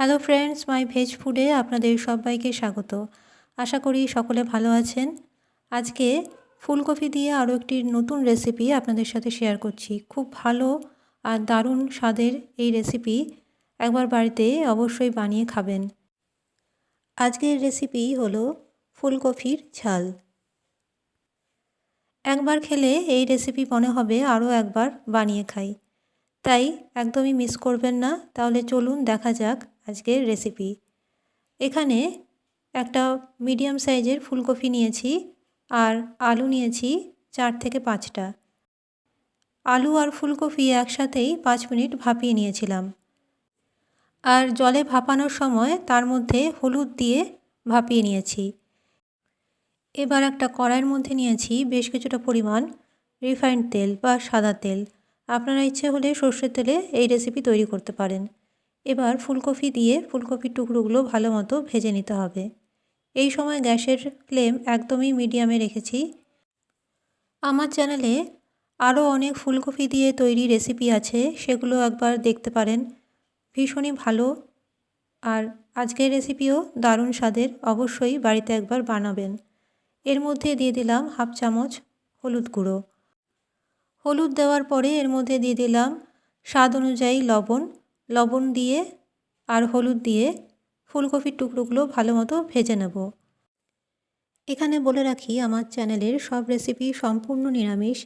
Hello friends মাই veg ফুডে আপনাদের সবাইকে স্বাগত। আশা করি সকলে ভালো আছেন। আজকে ফুলকপি দিয়ে আরও একটি নতুন রেসিপি আপনাদের সাথে শেয়ার করছি। খুব ভালো আর দারুণ স্বাদের এই রেসিপি একবার বাড়িতে অবশ্যই বানিয়ে খাবেন। আজকের রেসিপি হলো ফুলকপির ঝাল। একবার খেলে এই রেসিপি মনে হবে আরও একবার বানিয়ে খাই। তাই একদমই মিস করবেন না। তাহলে চলুন দেখা যাক আজকের রেসিপি এখানে একটা মিডিয়াম সাইজের ফুলকপি নিয়েছি আর আলু নিয়েছি চার থেকে পাঁচটা। আলু আর ফুলকপি একসাথেই পাঁচ মিনিট ভাপিয়ে নিয়েছিলাম। আর জলে ভাপানোর সময় তার মধ্যে হলুদ দিয়ে ভাপিয়ে নিয়েছি। এবার একটা কড়াইয়ের মধ্যে নিয়েছি বেশ কিছুটা পরিমাণ রিফাইন্ড তেল বা সাদা তেল। আপনারা ইচ্ছে হলে সর্ষের তেলে এই রেসিপি তৈরি করতে পারেন। এবার ফুলকপি দিয়ে ফুলকপির টুকরোগুলো ভালো মতো ভেজে নিতে হবে। এই সময় গ্যাসের ফ্লেম একদমই মিডিয়ামে রেখেছি। আমার চ্যানেলে আরও অনেক ফুলকপি দিয়ে তৈরি রেসিপি আছে, সেগুলো একবার দেখতে পারেন। ভীষণই ভালো। আর আজকের রেসিপিও দারুণ স্বাদের, অবশ্যই বাড়িতে একবার বানাবেন। এর মধ্যে দিয়ে দিলাম হাফ চামচ হলুদ গুঁড়ো। হলুদ দেওয়ার পরে এর মধ্যে দিয়ে দিলাম স্বাদ অনুযায়ী লবণ। লবণ দিয়ে আর হলুদ দিয়ে ফুলকপির টুকরোগুলো ভালো মতো ভেজে নেব। এখানে বলে রাখি, আমার চ্যানেলের সব রেসিপি সম্পূর্ণ নিরামিষ।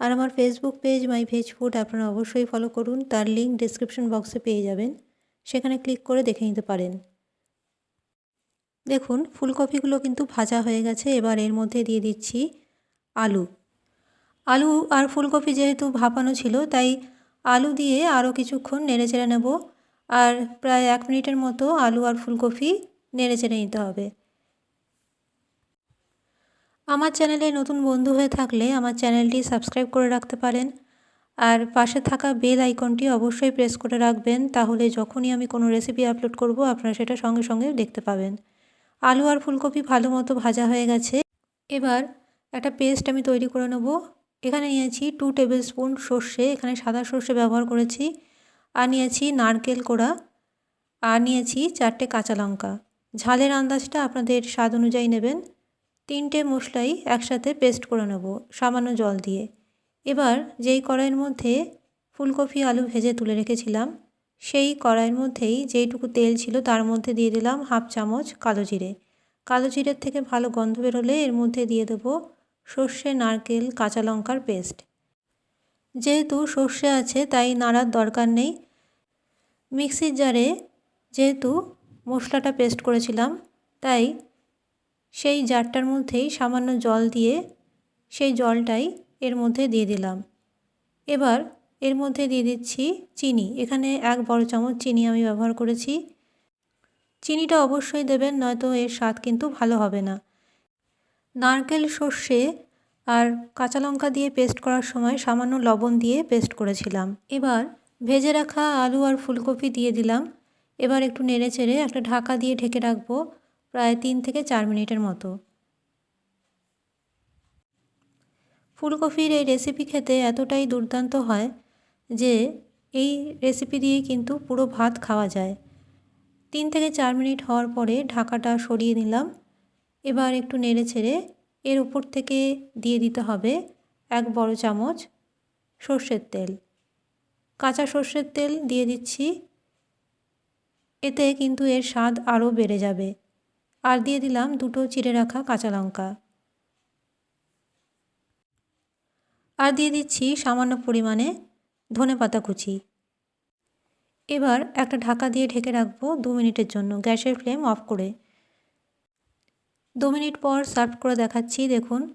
আর আমার Facebook page my veg food আপনারা অবশ্যই ফলো করুন। তার লিঙ্ক ডিসক্রিপশন বক্সে পেয়ে যাবেন। সেখানে ক্লিক করে দেখে নিতে পারেন। দেখুন, ফুলকপিগুলো কিন্তু ভাজা হয়ে গেছে। এবার এর মধ্যে দিয়ে দিচ্ছি আলু। আলু আর ফুলকপি যেহেতু ভাপানো ছিল, তাই আলু দিয়ে আরও কিছুক্ষণ নেড়ে চেড়ে নেব। আর প্রায় এক মিনিটের মতো আলু আর ফুলকপি নেড়ে চেড়ে নিতে হবে। আমার চ্যানেলে নতুন বন্ধু হয়ে থাকলে আমার চ্যানেলটি সাবস্ক্রাইব করে রাখতে পারেন। আর পাশে থাকা বেল আইকনটি অবশ্যই প্রেস করে রাখবেন, তাহলে যখনই আমি কোনো রেসিপি আপলোড করব, আপনারা সেটা সঙ্গে সঙ্গে দেখতে পাবেন। আলু আর ফুলকপি ভালো মতো ভাজা হয়ে গেছে। এবার একটা পেস্ট আমি তৈরি করে নেব। এখানে নিয়েছি টু টেবিল স্পুন সর্ষে, এখানে সাদা সর্ষে ব্যবহার করেছি। আর নিয়েছি নারকেল কোড়া। আর নিয়েছি চারটে কাঁচা লঙ্কা। ঝালের আন্দাজটা আপনাদের স্বাদ অনুযায়ী নেবেন। তিনটে মশলাই একসাথে পেস্ট করে নেব সামান্য জল দিয়ে। এবার যেই কড়াইয়ের মধ্যে ফুলকপি, আলু ভেজে তুলে রেখেছিলাম, সেই কড়াইয়ের মধ্যেই যেইটুকু তেল ছিল তার মধ্যে দিয়ে দিলাম হাফ চামচ কালো জিরে। কালো জিরের থেকে ভালো গন্ধ বেরোলে এর মধ্যে দিয়ে দেবো সর্ষে, নারকেল, কাঁচা লঙ্কার পেস্ট। যেহেতু সর্ষে আছে, তাই নাড়ার দরকার নেই। মিক্সির জারে যেহেতু মশলাটা পেস্ট করেছিলাম, তাই সেই জারটার মধ্যেই সামান্য জল দিয়ে সেই জলটাই এর মধ্যে দিয়ে দিলাম। এবার এর মধ্যে দিয়ে দিচ্ছি চিনি। এখানে এক বড় চামচ চিনি আমি ব্যবহার করেছি। চিনিটা অবশ্যই দেবেন, নয়তো এর স্বাদ কিন্তু ভালো হবে না। নারকেল সর্ষে আর কাঁচা লঙ্কা দিয়ে পেস্ট করার সময় সামান্য লবণ দিয়ে পেস্ট করেছিলাম। এবার ভেজে রাখা আলু আর ফুলকপি দিয়ে দিলাম। এবার একটু নেড়ে চেড়ে একটা ঢাকা দিয়ে ঢেকে রাখব প্রায় তিন থেকে চার মিনিটের মতো। ফুলকপির এই রেসিপি খেতে এতটাই দুর্দান্ত হয় যে এই রেসিপি দিয়ে কিন্তু পুরো ভাত খাওয়া যায়। তিন থেকে চার মিনিট হওয়ার পরে ঢাকাটা সরিয়ে নিলাম। এবার একটু নেড়ে ছেড়ে এর উপর থেকে দিয়ে দিতে হবে এক বড় চামচ সর্ষের তেল। কাঁচা সর্ষের তেল দিয়ে দিচ্ছি। এতে কিন্তু এর স্বাদ আরও বেড়ে যাবে। আর দিয়ে দিলাম দুটো চিড়ে রাখা কাঁচা লঙ্কা। আর দিয়ে দিচ্ছি সামান্য পরিমাণে ধনে পাতা কুচি। এবার একটা ঢাকা দিয়ে ঢেকে রাখব দু মিনিটের জন্য। গ্যাসের ফ্লেম অফ করে। দু মিনিট পর সার্ভ করে দেখাচ্ছি, দেখুন।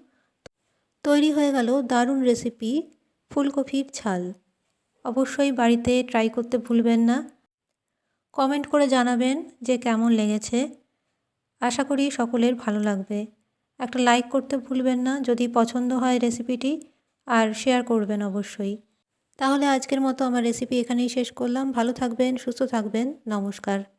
তৈরি হয়ে গেল দারুণ রেসিপি ফুলকপির ঝাল অবশ্যই বাড়িতে ট্রাই করতে ভুলবেন না। কমেন্ট করে জানাবেন যে কেমন লেগেছে। আশা করি সকলের ভালো লাগবে। একটা লাইক করতে ভুলবেন না যদি পছন্দ হয় রেসিপিটি আর শেয়ার করবেন অবশ্যই। তাহলে আজকের মতো আমার রেসিপি এখানেই শেষ করলাম। ভালো থাকবেন, সুস্থ থাকবেন। নমস্কার।